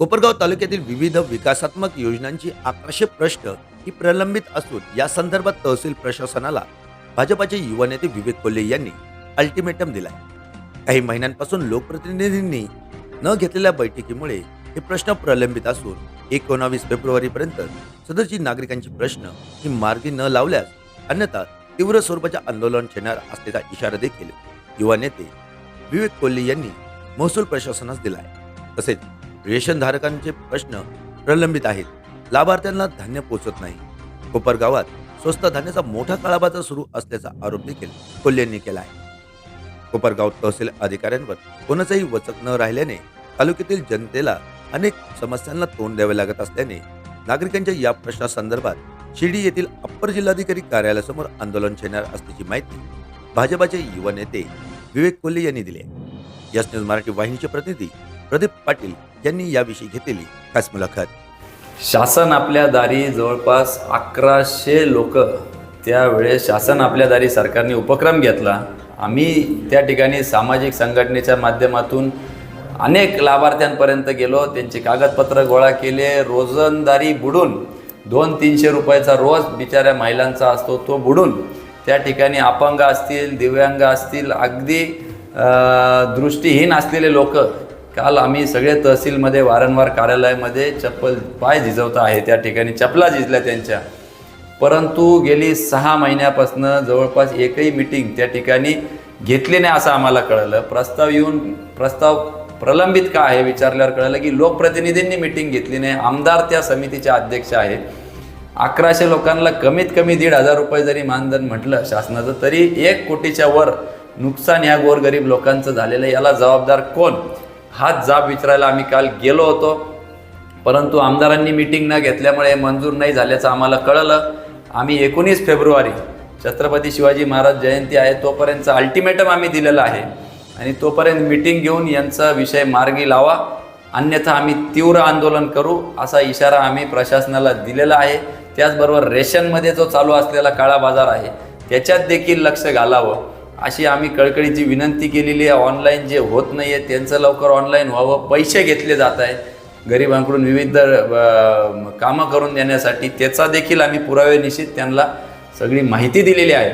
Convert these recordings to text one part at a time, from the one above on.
कोपरगाव तालुक्यातील विविध विकासात्मक योजनांची अकराशे प्रश्न ही प्रलंबित असून या संदर्भात तहसील प्रशासनाला भाजपाचे युवा नेते विवेक कोल्हे यांनी अल्टिमेटम दिलाय. काही महिन्यांपासून लोकप्रतिनिधींनी न घेतलेल्या बैठकीमुळे हे प्रश्न प्रलंबित असून एकोणावीस फेब्रुवारीपर्यंत सदरची नागरिकांची प्रश्न ही मार्गी न लावल्यास अन्यथा तीव्र स्वरूपाचे आंदोलन छेडणार असल्याचा इशारा देखील युवा नेते विवेक कोल्हे यांनी महसूल प्रशासनास दिला आहे तसेच रेशनधारकांचे प्रश्न प्रलंबित आहेत. लाभार्थ्यांना धान्य पोचत नाही. कोपरगावात स्वस्त धान्याचा मोठा काळाबाजार सुरू असल्याचा आरोप देखील कोल्हे यांनी केला आहे. कोपरगाव तहसील अधिकाऱ्यांवर कोणाचाही वचक न राहिल्याने तालुक्यातील जनतेला अनेक समस्यांना तोंड द्यावे लागत असल्याने नागरिकांच्या या प्रश्नासंदर्भात शिर्डी येथील अप्पर जिल्हाधिकारी कार्यालयासमोर आंदोलन छेडणार असल्याची माहिती भाजपाचे युवा नेते विवेक कोल्हे यांनी दिली आहे. यस न्यूज मराठी वाहिनीचे प्रतिनिधी प्रदीप पाटील यांनी याविषयी घेतलेली खास मुलाखत. शासन आपल्या दारी जवळपास अकराशे लोक त्यावेळेस शासन आपल्या दारी सरकारने उपक्रम घेतला. आम्ही त्या ठिकाणी सामाजिक संघटनेच्या माध्यमातून अनेक लाभार्थ्यांपर्यंत गेलो. त्यांचे कागदपत्र गोळा केले. रोजंदारी बुडून दोन तीनशे रुपयाचा रोज बिचाऱ्या महिलांचा असतो तो बुडून त्या ठिकाणी अपंग असतील दिव्यांग असतील अगदी दृष्टीहीन असलेले लोक काल आम्ही सगळे तहसीलमध्ये वारंवार कार्यालयामध्ये चप्पल पाय झिजवता आहे त्या ठिकाणी चपला झिजल्या त्यांच्या. परंतु गेली सहा महिन्यापासून जवळपास एकही मिटिंग त्या ठिकाणी घेतली नाही असं आम्हाला कळलं. प्रस्ताव येऊन प्रस्ताव प्रलंबित का आहे विचारल्यावर कळलं की लोकप्रतिनिधींनी मिटिंग घेतली नाही. आमदार त्या समितीचे अध्यक्ष आहेत. अकराशे लोकांना कमीत कमी दीड हजार रुपये जरी मानधन म्हटलं शासनाचं तरी एक कोटीच्या वर नुकसान ह्या गोरगरीब लोकांचं झालेलं याला जबाबदार कोण? हाच जाब विचारायला आम्ही काल गेलो होतो. परंतु आमदारांनी मीटिंग न घेतल्यामुळे मंजूर नाही झाल्याचं आम्हाला कळलं. आम्ही एकोणीस फेब्रुवारी छत्रपती शिवाजी महाराज जयंती आहे तोपर्यंतचा अल्टिमेटम आम्ही दिलेला आहे. आणि तोपर्यंत मिटिंग घेऊन यांचा विषय मार्गी लावा. अन्यथा आम्ही तीव्र आंदोलन करू असा इशारा आम्ही प्रशासनाला दिलेला आहे. त्याचबरोबर रेशनमध्ये जो चालू असलेला काळा बाजार आहे त्याच्यात देखील लक्ष घालावं. अशी आम्ही कळकळीची विनंती केलेली आहे. ऑनलाईन जे होत नाही आहे त्यांचं लवकर ऑनलाईन व्हावं. पैसे घेतले जात आहे गरिबांकडून विविध कामं करून देण्यासाठी त्याचा देखील आम्ही पुरावे निश्चित त्यांना सगळी माहिती दिलेली आहे.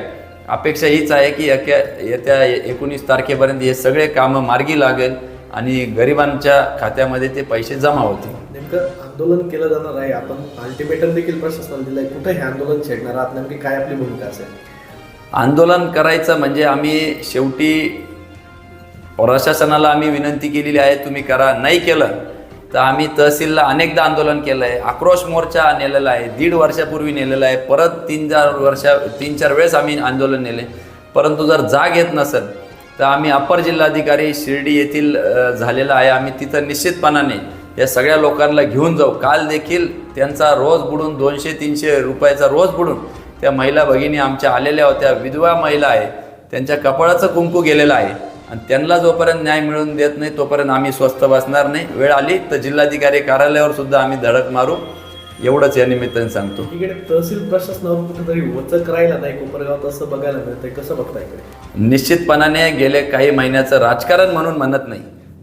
अपेक्षा हीच आहे की अख्या येत्या एकोणीस तारखेपर्यंत हे सगळे कामं मार्गी लागेल आणि गरिबांच्या खात्यामध्ये ते पैसे जमा होतील. नेमकं आंदोलन केलं जाणार आहे. आपण अल्टिमेटम देखील प्रशासनाला आहे कुठे हे आंदोलन छेडणार? आहात नेमकी काय आपली भूमिका असेल? आंदोलन करायचं म्हणजे आम्ही शेवटी प्रशासनाला आम्ही विनंती केलेली आहे तुम्ही करा. नाही केलं तर आम्ही तहसीलला अनेकदा आंदोलन केलं आहे आक्रोश मोर्चा नेलेला आहे दीड वर्षापूर्वी नेलेला आहे. परत तीन चार वर्षा तीन चार वेळेस आम्ही आंदोलन नेले. परंतु जर जाग येत नसेल तर आम्ही अप्पर जिल्हाधिकारी शिर्डी येथील झालेला आहे. आम्ही तिथं निश्चितपणाने या सगळ्या लोकांना घेऊन जाऊ. काल देखील त्यांचा रोज बुडून दोनशे तीनशे रुपयाचा रोज बुडून त्या महिला भगिनी आमच्या आलेल्या होत्या विधवा महिला आहे. त्यांच्या कपाळाचं कुंकू गेलेलं आहे. आणि त्यांना जोपर्यंत न्याय मिळवून देत नाही तोपर्यंत आम्ही स्वस्थ बसणार नाही. वेळ आली तर जिल्हाधिकारी कार्यालयावर सुद्धा आम्ही धडक मारू. एवढंच या निमित्ताने सांगतो. इकडे तहसील प्रशासनावर कुठेतरी वचक राहिला नाही कोपरगावात असं बघायला मिळतंय. कसं बघता इकडे? निश्चितपणाने गेले काही महिन्याचं राजकारण म्हणून म्हणत नाही.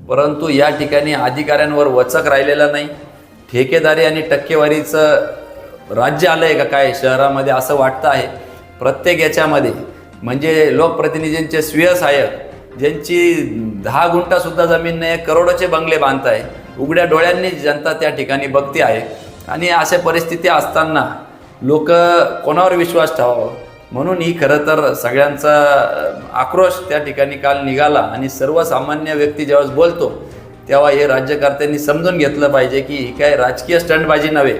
परंतु या ठिकाणी अधिकाऱ्यांवर वचक राहिलेला नाही. ठेकेदारी आणि टक्केवारीचं राज्य आलं आहे का काय शहरामध्ये असं वाटतं आहे. प्रत्येक याच्यामध्ये म्हणजे लोकप्रतिनिधींचे स्वीय सहाय्यक ज्यांची दहा गुंठासुद्धा जमीन नाही करोडोचे बंगले बांधताय उघड्या डोळ्यांनी जनता त्या ठिकाणी बघते आहे. आणि अशा परिस्थिती असताना लोक कोणावर विश्वास ठेवावा? म्हणून ही खरं तर सगळ्यांचा आक्रोश त्या ठिकाणी काल निघाला आणि सर्वसामान्य व्यक्ती ज्यावेळेस बोलतो तेव्हा हे राज्यकर्त्यांनी समजून घेतलं पाहिजे की ही काय राजकीय स्टंटबाजी नव्हे.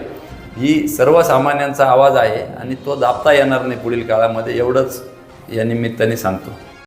ही सर्वसामान्यांचा आवाज आहे आणि तो दाबता येणार नाही पुढील काळामध्ये एवढंच या निमित्ताने सांगतो.